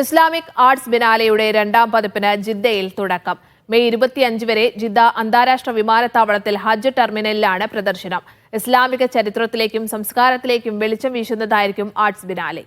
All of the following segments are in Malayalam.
ഇസ്ലാമിക് ആർട്സ് ബിനാലയുടെ രണ്ടാം പതിപ്പിന് ജിദ്ദയിൽ തുടക്കം. മെയ് ഇരുപത്തിയഞ്ച് വരെ ജിദ്ദ അന്താരാഷ്ട്ര വിമാനത്താവളത്തിൽ ഹജ്ജ് ടെർമിനലിലാണ് പ്രദർശനം. ഇസ്ലാമിക ചരിത്രത്തിലേക്കും സംസ്കാരത്തിലേക്കും വെളിച്ചം വീശുന്നതായിരിക്കും ആർട്സ് ബിനാലെ.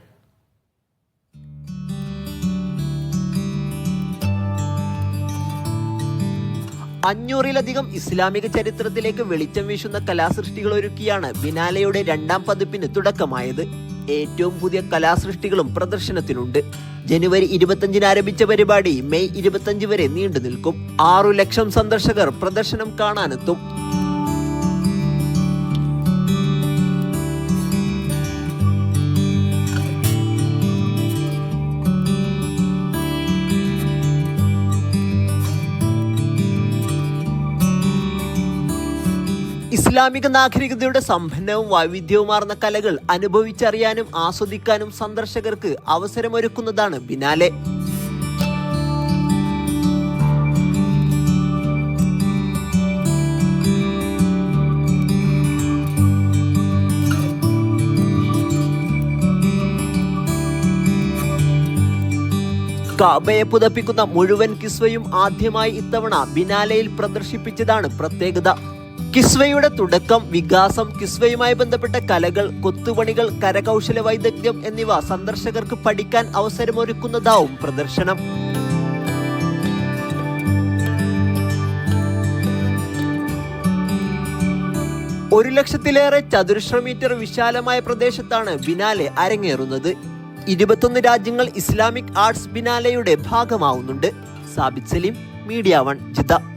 അഞ്ഞൂറിലധികം ഇസ്ലാമിക ചരിത്രത്തിലേക്ക് വെളിച്ചം വീശുന്ന കലാസൃഷ്ടികൾ ഒരുക്കിയാണ് ബിനാലയുടെ രണ്ടാം പതിപ്പിന് തുടക്കമായത്. ഏറ്റവും പുതിയ കലാസൃഷ്ടികളും പ്രദർശനത്തിനുണ്ട്. ജനുവരി ഇരുപത്തഞ്ചിന് ആരംഭിച്ച പരിപാടി മെയ് ഇരുപത്തഞ്ച് വരെ നീണ്ടു നിൽക്കും ആറു ലക്ഷം സന്ദർശകർ പ്രദർശനം കാണാനെത്തും. ഇസ്ലാമിക നാഗരികതയുടെ സമ്പന്നവും വൈവിധ്യവുമാർന്ന കലകൾ അനുഭവിച്ചറിയാനും ആസ്വദിക്കാനും സന്ദർശകർക്ക് അവസരമൊരുക്കുന്നതാണ് ബിനാലെ. കാബയെ പുതപ്പിക്കുന്ന മുഴുവൻ കിസ്വയും ആദ്യമായി ഇത്തവണ ബിനാലയിൽ പ്രദർശിപ്പിച്ചതാണ് പ്രത്യേകത. കിസ്വയുടെ തുടക്കം വികാസം കിസ്വയുമായി ബന്ധപ്പെട്ട കലകൾ കൊത്തുപണികൾ കരകൗശല വൈദഗ്ധ്യം എന്നിവ സന്ദർശകർക്ക് പഠിക്കാൻ അവസരമൊരുക്കുന്നതാവും പ്രദർശനം. ഒരു ലക്ഷത്തിലേറെ ചതുരശ്ര മീറ്റർ വിശാലമായ പ്രദേശത്താണ് ബിനാലെ അരങ്ങേറുന്നത്. ഇരുപത്തൊന്ന് രാജ്യങ്ങൾ ഇസ്ലാമിക് ആർട്സ് ബിനാലയുടെ ഭാഗമാവുന്നുണ്ട്. Sabith Saleem media one Jeddah